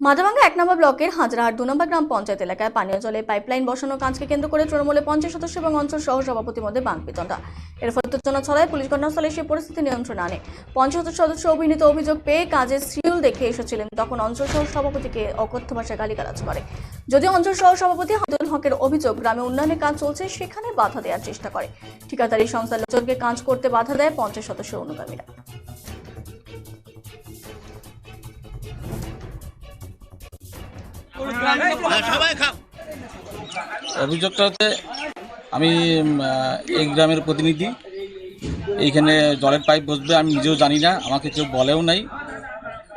মাদাভাঙ্গা এক নম্বর ব্লকের হাজরাহাট দু নম্বর গ্রাম পঞ্চায়েত এলাকায় পানীয় জলে পাইপলাইন বসানোর কাজকে কেন্দ্র করে তৃণমূলের পঞ্চায়েত সদস্য এবং অঞ্চল সহ সভাপতির মধ্যে বাংপিতণ্ডা এর ফলে উত্তেজনা ছড়ায় পুলিশ ঘটনাস্থলে এসে পরিস্থিতি নিয়ন্ত্রণ আনে। পঞ্চায়েত সদস্য অভিনীত অভিযোগ পেয়ে কাজের শিডিউল দেখে এসেছিলেন, তখন অঞ্চল সহ সভাপতিকে অকথ্য ভাষায় গালিগালাজ করে। যদিও অঞ্চল সহ সভাপতি হাতুল হকের অভিযোগ, গ্রামে উন্নয়নের কাজ চলছে, সেখানে বাধা দেওয়ার চেষ্টা করে। ঠিকাদারি সংস্থার লোকজনকে কাজ করতে বাধা দেয় পঞ্চায়েত সদস্য অনুগামীরা। অভিযোগটা হচ্ছে, আমি এই গ্রামের প্রতিনিধি। এইখানে জলের পাইপ বসবে, আমি নিজেও জানি না, আমাকে কেউ বলেও নাই।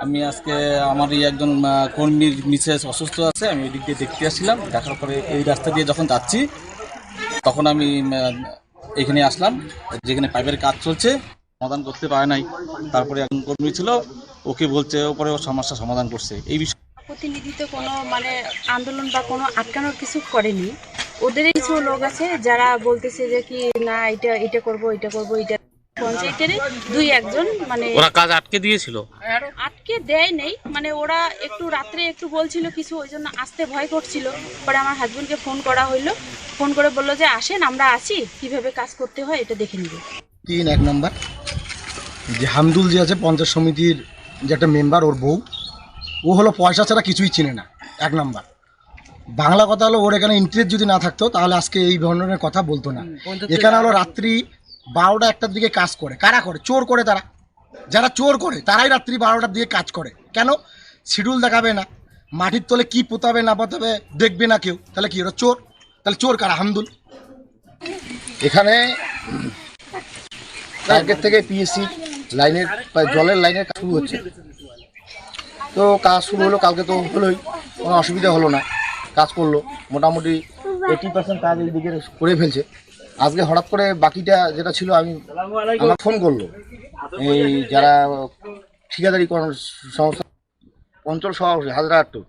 আমি আজকে আমার এই একজন কর্মীর মিসেস অসুস্থ আছে, আমি ওই দিক দিয়ে দেখতে আসছিলাম, দেখার পরে এই রাস্তা দিয়ে যখন যাচ্ছি, তখন আমি এখানে আসলাম, যেখানে পাইপের কাজ চলছে, সমাধান করতে পারে নাই। তারপরে একজন কর্মী ছিল, ওকে বলছে, ওপরে সমস্যা সমাধান করছে। এই বিষয়ে প্রতিনিধি তো কোনো মানে আন্দোলন বা কোনো আটকানোর কিছু করেনি। ওদের কিছু লোক আছে যারা বলতেছে যে কি না এটা এটা করব এটা করব এটা পঞ্চায়েতের দুই একজন মানে ওরা কাজ আটকে দিয়েছিল? আটকে দেয় নেই। মানে ওরা একটু রাত্রে একটু বলছিল কিছু ওই জন্য আসতে ভয় করছিল। পরে আমার হাজবেন্ডকে ফোন করা হইল। ফোন করে বলল যে আসেন আমরা আছি। কীভাবে কাজ করতে হয় এটা দেখে নিব। তিন এক নাম্বার যে হামদুল যে আছে পঞ্চায়েত সমিতির যে একটা মেম্বার ওর বউ। ও হলো পয়সা ছাড়া কিছুই চিনে না। এক নাম্বার। বাংলা কথা হলো ওর এখানে ইন্টারেস্ট যদি না থাকতো তাহলে আজকে এই ধরনের কথা বলতো না। এখানে হলো রাত্রি বারোটা একটার দিকে কাজ করে। কারা করে? চোর করে তারা। যারা চোর করে তারাই রাত্রি বারোটার দিকে কাজ করে। কেন? শিডিউল দেখাবে না। মাটির তলে কি পোতাবে না পোতাবে দেখবে না কেউ। তাহলে কি ওরা চোর? তাহলে চোর কারা? হামদুল। এখানে কালকের থেকে পিএসসি লাইনের জলের লাইনের কাজ শুরু হচ্ছে। তো কাজ শুরু হলো, কালকে তো হলোই, কোনো অসুবিধা হলো না, কাজ করল। মোটামুটি এইটি পার্সেন্ট কাজ এই দিকে করে ফেলছে। আজকে হঠাৎ করে বাকিটা যেটা ছিল, আমি আমার ফোন করল। এই যারা ঠিকাদারি সংস্থা অঞ্চল সভাপতি, হাজরা আট্টু।